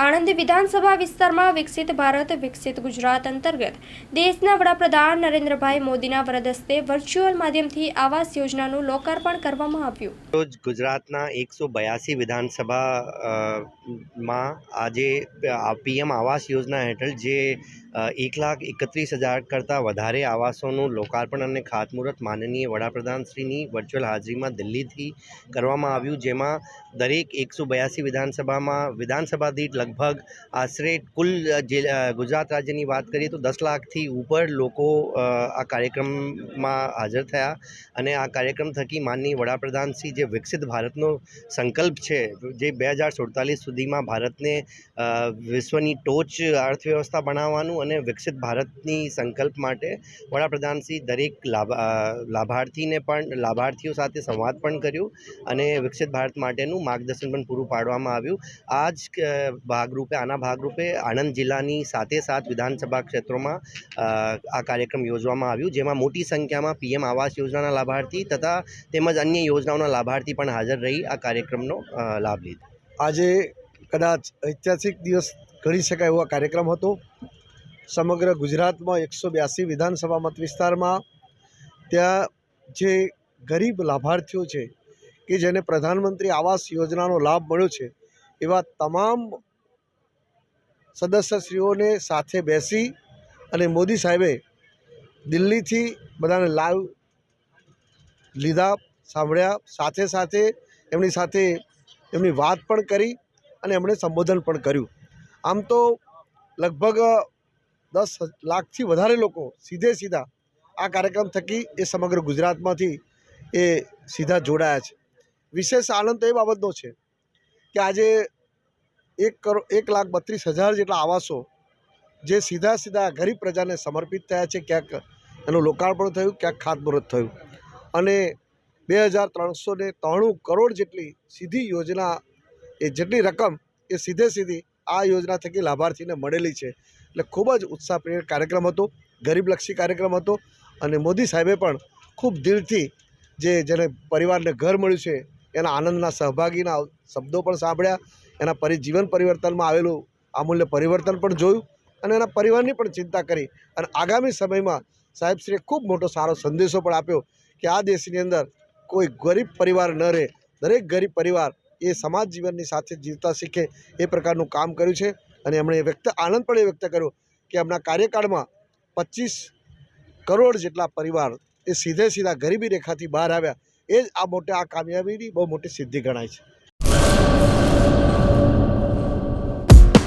આણંદ વિધાનસભા વિસ્તારમાં વિકસિત ભારત, વિકસિત ગુજરાત અંતર્ગત દેશના વડાપ્રધાન નરેન્દ્રભાઈ મોદીના વરદસ્તે વર્ચ્યુઅલ માધ્યમથી આવાસ યોજનાનું લોકાર્પણ કરવામાં આવ્યું. રોજ ગુજરાતના એકસો બયાસી વિધાનસભા માં આજે પીએમ આવાસ યોજના હેઠળ જે એક લાખ એકત્રીસ હજાર કરતાં વધારે આવાસોનું લોકાર્પણ અને ખાતમુહૂર્ત માનનીય વડાપ્રધાનશ્રીની વર્ચ્યુઅલ હાજરીમાં દિલ્હીથી કરવામાં આવ્યું, જેમાં દરેક એકસો બયાસી વિધાનસભામાં વિધાનસભા દીઠ લગભગ આશરે કુલ જે ગુજરાત રાજ્યની વાત કરીએ તો દસ લાખથી ઉપર લોકો આ કાર્યક્રમમાં હાજર થયા અને આ કાર્યક્રમ થકી માનની વડાપ્રધાનશ્રી જે વિકસિત ભારતનો સંકલ્પ છે, જે બે હજાર સુડતાલીસ સુધીમાં ભારતને વિશ્વની ટોચ અર્થવ્યવસ્થા બનાવવાનું અને વિકસિત ભારતની સંકલ્પ માટે વડાપ્રધાનશ્રી દરેક લાભ લાભાર્થીને પણ, લાભાર્થીઓ સાથે સંવાદ પણ કર્યું અને વિકસિત ભારત માટેનું માર્ગદર્શન પણ પૂરું પાડવામાં આવ્યું. આ જ ભાગરૂપે, આના ભાગરૂપે આણંદ જિલ્લાની સાથે સાત વિધાનસભા ક્ષેત્રોમાં આ કાર્યક્રમ યોજવામાં આવ્યું, જેમાં મોટી સંખ્યામાં પીએમ આવાસ યોજનાના લાભાર્થી તથા તેમજ અન્ય યોજનાઓના લાભાર્થી પણ હાજર રહી આ કાર્યક્રમનો લાભ લીધો. આજે કદાચ ઐતિહાસિક દિવસ ગણી શકાય એવો કાર્યક્રમ હતો. સમગ્ર ગુજરાતમાં એકસો બ્યાસી વિધાનસભા મત વિસ્તારમાં ત્યાં જે ગરીબ લાભાર્થીઓ છે, કે જેને પ્રધાનમંત્રી આવાસ યોજનાનો લાભ મળ્યો છે, એવા તમામ સદસ્યશ્રીઓને સાથે બેસી અને મોદી સાહેબે દિલ્હીથી બધાને લાઈવ લીધા, સાંભળ્યા. સાથે સાથે એમની સાથે એમની વાત પણ કરી અને એમણે સંબોધન પણ કર્યું. આમ તો લગભગ દસ લાખથી વધારે લોકો સીધે સીધા આ કાર્યક્રમ થકી એ સમગ્ર ગુજરાતમાંથી એ સીધા જોડાયા છે. વિશેષ આનંદ એ બાબતનો છે કે આજે એક કરોડ, એક લાખ બત્રીસ હજાર જેટલા આવાસો જે સીધા સીધા ગરીબ પ્રજાને સમર્પિત થયા છે, ક્યાંક એનું લોકાર્પણ થયું, ક્યાંક ખાતમુહૂર્ત થયું. અને બે હજાર ત્રણસો ને ત્રાણું કરોડ જેટલી સીધી યોજના, એ જેટલી રકમ એ સીધે સીધી આ યોજના થકી લાભાર્થીને મળેલી છે. એટલે ખૂબ જ ઉત્સાહપ્રિય કાર્યક્રમ હતો, ગરીબલક્ષી કાર્યક્રમ હતો અને મોદી સાહેબે પણ ખૂબ દિલથી જે જેને પરિવારને ઘર મળ્યું છે, એના આનંદના સહભાગીના શબ્દો પણ સાંભળ્યા. એના પરિ, જીવન પરિવર્તનમાં આવેલું અમૂલ્ય પરિવર્તન પણ જોયું અને એના પરિવારની પણ ચિંતા કરી. અને આગામી સમયમાં સાહેબશ્રીએ ખૂબ મોટો સારો સંદેશો પણ આપ્યો કે આ દેશની અંદર કોઈ ગરીબ પરિવાર ન રહે. દરેક ગરીબ પરિવાર એ સમાજ જીવનની સાથે જીવતા શીખે એ પ્રકારનું કામ કર્યું છે. અને એમણે વ્યક્ત, આનંદ પણ એ વ્યક્ત કર્યો કે એમના કાર્યકાળમાં પચીસ કરોડ જેટલા પરિવાર એ સીધે સીધા ગરીબી રેખાથી બહાર આવ્યા. એ જ આ મોટે, આ કામયાબીની બહુ મોટી સિદ્ધિ ગણાય છે.